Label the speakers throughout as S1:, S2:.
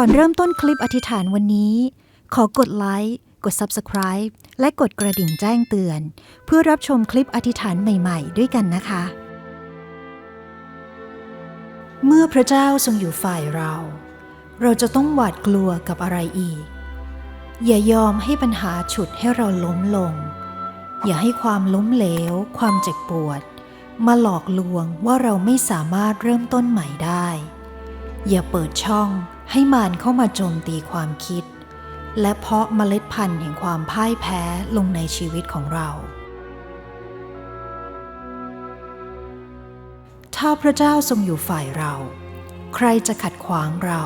S1: ก่อนเริ่มต้นคลิปอธิษฐานวันนี้ ขอกดไลค์กด Subscribe และกดกระดิ่งแจ้งเตือน เพื่อรับชมคลิปอธิษฐานใหม่ๆ ด้วยกันนะคะ เมื่อพระเจ้าทรงอยู่ฝ่ายเรา เราจะต้องหวาดกลัวกับอะไรอีก อย่ายอมให้ปัญหาฉุดให้เราล้มลง อย่าให้ความล้มเหลว ความเจ็บปวด มาหลอกลวงว่าเราไม่สามารถเริ่มต้นใหม่ได้ อย่าเปิดช่อง ให้มารเข้ามาโจมตีความคิด และเพาะเมล็ดพันธุ์แห่งความพ่ายแพ้ลงในชีวิตของเรา ถ้าพระเจ้าทรงอยู่ฝ่ายเรา ใครจะขัดขวางเรา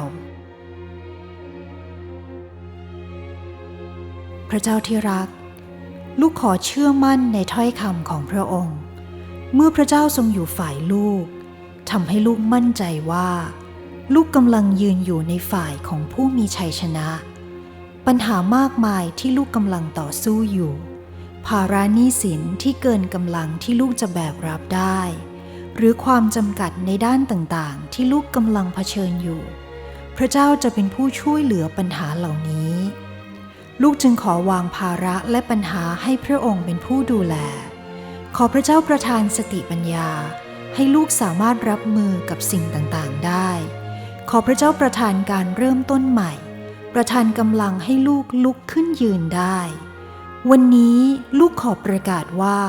S1: พระเจ้าที่รัก ลูกขอเชื่อมั่นในถ้อยคำของพระองค์ เมื่อพระเจ้าทรงอยู่ฝ่ายลูกทำให้ลูกมั่นใจว่า ลูกกำลังยืนอยู่ในฝ่ายของผู้มีชัยชนะ ปัญหามากมายที่ลูกกำลังต่อสู้อยู่ ภาระหนี้สินที่เกินกำลังที่ลูกจะแบกรับได้ หรือความจำกัดในด้านต่างๆ ที่ลูกกำลังเผชิญอยู่ พระเจ้าจะเป็นผู้ช่วยเหลือปัญหาเหล่านี้ ลูกจึงขอวางภาระและปัญหาให้พระองค์เป็นผู้ดูแล ขอพระเจ้าประทานสติปัญญาให้ลูกสามารถรับมือกับสิ่งต่างๆ ได้ ขอพระเจ้าประทานการเริ่มต้นใหม่ ประทานกำลังให้ลูกลุกขึ้นยืนได้ วันนี้ลูกขอประกาศว่า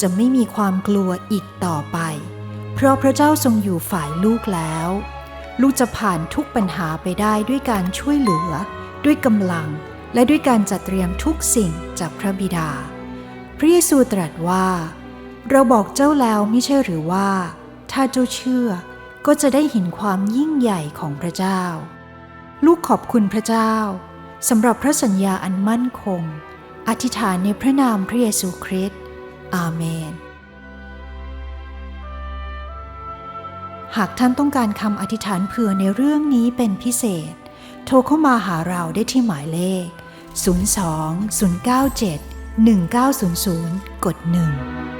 S1: จะไม่มีความกลัวอีกต่อไป เพราะพระเจ้าทรงอยู่ฝ่ายลูกแล้ว ลูกจะผ่านทุกปัญหาไปได้ด้วยการช่วยเหลือ ด้วยกำลังและด้วยการจัดเตรียมทุกสิ่งจากพระบิดา พระเยซูตรัสว่า เราบอกเจ้าแล้วไม่ใช่หรือว่า ถ้าเจ้าเชื่อ ก็จะได้เห็นความยิ่งใหญ่ของพระเจ้า ลูกขอบคุณพระเจ้าสำหรับพระสัญญาอันมั่นคง อธิษฐานในพระนามพระเยซูคริสต์อาเมน หากท่านต้องการคำอธิษฐานเผื่อในเรื่องนี้เป็นพิเศษ โทรเข้ามาหาเราได้ที่หมายเลข 02 097 1900 กด 1